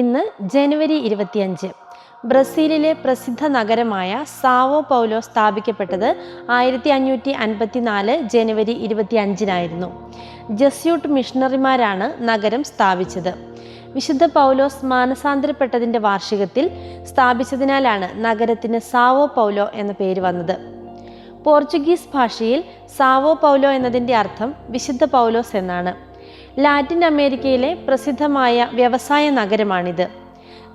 ഇന്ന് ജനുവരി ഇരുപത്തിയഞ്ച്. ബ്രസീലിലെ പ്രസിദ്ധ നഗരമായ സാവോ പൗലോ സ്ഥാപിക്കപ്പെട്ടത് ആയിരത്തി അഞ്ഞൂറ്റി അൻപത്തിനാല് ജനുവരി ഇരുപത്തി അഞ്ചിനായിരുന്നു ജസ്യൂട്ട് മിഷണറിമാരാണ് നഗരം സ്ഥാപിച്ചത്. വിശുദ്ധ പൗലോസ് മാനസാന്തരപ്പെട്ടതിന്റെ വാർഷികത്തിൽ സ്ഥാപിച്ചതിനാലാണ് നഗരത്തിന് സാവോ പൗലോ എന്ന പേര് വന്നത്. പോർച്ചുഗീസ് ഭാഷയിൽ സാവോ പൗലോ എന്നതിന്റെ അർത്ഥം വിശുദ്ധ പൗലോസ് എന്നാണ്. ലാറ്റിൻ അമേരിക്കയിലെ പ്രസിദ്ധമായ വ്യവസായ നഗരമാണിത്.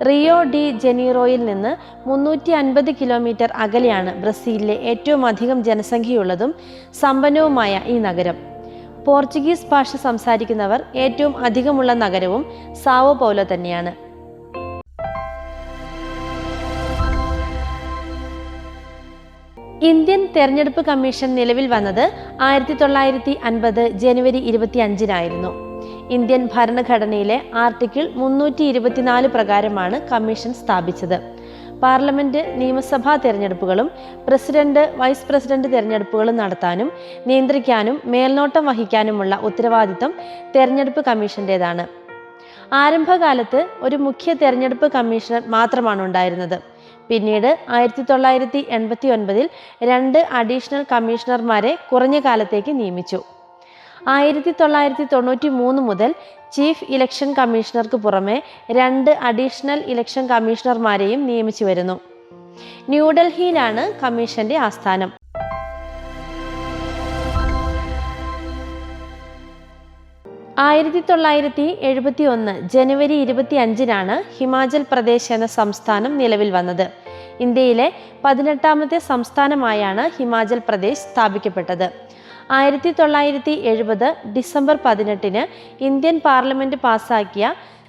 റിയോ ഡി ജനീറോയിൽ നിന്ന് മുന്നൂറ്റി അൻപത് കിലോമീറ്റർ അകലെയാണ് ബ്രസീലിലെ ഏറ്റവും അധികം ജനസംഖ്യയുള്ളതും സമ്പന്നവുമായ ഈ നഗരം. പോർച്ചുഗീസ് ഭാഷ സംസാരിക്കുന്നവർ ഏറ്റവും അധികമുള്ള നഗരവും സാവോ പൗലോ തന്നെയാണ്. ഇന്ത്യൻ തെരഞ്ഞെടുപ്പ് കമ്മീഷൻ നിലവിൽ വന്നത് ആയിരത്തി തൊള്ളായിരത്തി അൻപത് ജനുവരി ഇരുപത്തി അഞ്ചിനായിരുന്നു ഇന്ത്യൻ ഭരണഘടനയിലെ ആർട്ടിക്കിൾ മുന്നൂറ്റി ഇരുപത്തിനാല് പ്രകാരമാണ് കമ്മീഷൻ സ്ഥാപിച്ചത്. പാർലമെന്റ് നിയമസഭാ തെരഞ്ഞെടുപ്പുകളും പ്രസിഡന്റ് വൈസ് പ്രസിഡന്റ് തെരഞ്ഞെടുപ്പുകളും നടത്താനും നിയന്ത്രിക്കാനും മേൽനോട്ടം വഹിക്കാനുമുള്ള ഉത്തരവാദിത്തം തെരഞ്ഞെടുപ്പ് കമ്മീഷന്റേതാണ്. ആരംഭകാലത്ത് ഒരു മുഖ്യ തെരഞ്ഞെടുപ്പ് കമ്മീഷണർ മാത്രമാണ് ഉണ്ടായിരുന്നത്. പിന്നീട് ആയിരത്തി തൊള്ളായിരത്തി എൺപത്തി ഒൻപതിൽ രണ്ട് അഡീഷണൽ കമ്മീഷണർമാരെ കുറഞ്ഞ കാലത്തേക്ക് നിയമിച്ചു. ആയിരത്തി തൊള്ളായിരത്തി തൊണ്ണൂറ്റി മൂന്ന് മുതൽ ചീഫ് ഇലക്ഷൻ കമ്മീഷണർക്ക് പുറമെ രണ്ട് അഡീഷണൽ ഇലക്ഷൻ കമ്മീഷണർമാരെയും നിയമിച്ചു വരുന്നു. ന്യൂഡൽഹിയിലാണ് കമ്മീഷന്റെ ആസ്ഥാനം. ആയിരത്തി തൊള്ളായിരത്തി എഴുപത്തി ഒന്ന് ജനുവരി ഇരുപത്തി അഞ്ചിനാണ് ഹിമാചൽ പ്രദേശ് എന്ന സംസ്ഥാനം നിലവിൽ വന്നത്. ഇന്ത്യയിലെ പതിനെട്ടാമത്തെ സംസ്ഥാനമായാണ് ഹിമാചൽ പ്രദേശ് സ്ഥാപിക്കപ്പെട്ടത്. ആയിരത്തി തൊള്ളായിരത്തി എഴുപത് ഡിസംബർ പതിനെട്ടിന് ഇന്ത്യൻ പാർലമെന്റ് പാസാക്കിയ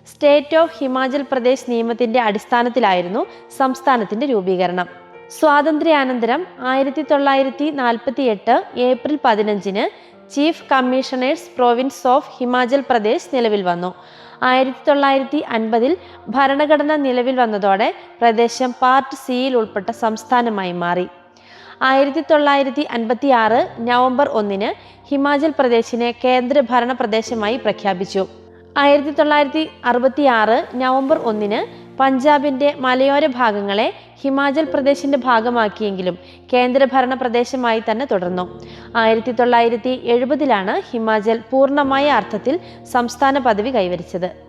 സ്റ്റേറ്റ് ഓഫ് ഹിമാചൽ പ്രദേശ് നിയമത്തിന്റെ അടിസ്ഥാനത്തിലായിരുന്നു സംസ്ഥാനത്തിന്റെ രൂപീകരണം. സ്വാതന്ത്ര്യാനന്തരം ആയിരത്തി തൊള്ളായിരത്തി നാൽപ്പത്തി എട്ട് ഏപ്രിൽ പതിനഞ്ചിന് chief commissioners province of Himachal Pradesh നിലവിൽ വന്നു. ആയിരത്തി തൊള്ളായിരത്തി അൻപതിൽ ഭരണഘടന നിലവിൽ വന്നതോടെ പ്രദേശം പാർട്ട് സിയിൽ ഉൾപ്പെട്ട സംസ്ഥാനമായി മാറി. ആയിരത്തി തൊള്ളായിരത്തി അൻപത്തി ആറ് നവംബർ ഒന്നിന് ഹിമാചൽ പ്രദേശിനെ കേന്ദ്ര ഭരണ പ്രദേശമായി പ്രഖ്യാപിച്ചു. ആയിരത്തി തൊള്ളായിരത്തി അറുപത്തി ആറ് നവംബർ ഒന്നിന് പഞ്ചാബിന്റെ മലയോര ഭാഗങ്ങളെ ഹിമാചൽ പ്രദേശിന്റെ ഭാഗമാക്കിയെങ്കിലും കേന്ദ്രഭരണ പ്രദേശമായി തന്നെ തുടർന്നു. ആയിരത്തി തൊള്ളായിരത്തി എഴുപതിലാണ് ഹിമാചൽ പൂർണമായ അർത്ഥത്തിൽ സംസ്ഥാന പദവി കൈവരിച്ചത്.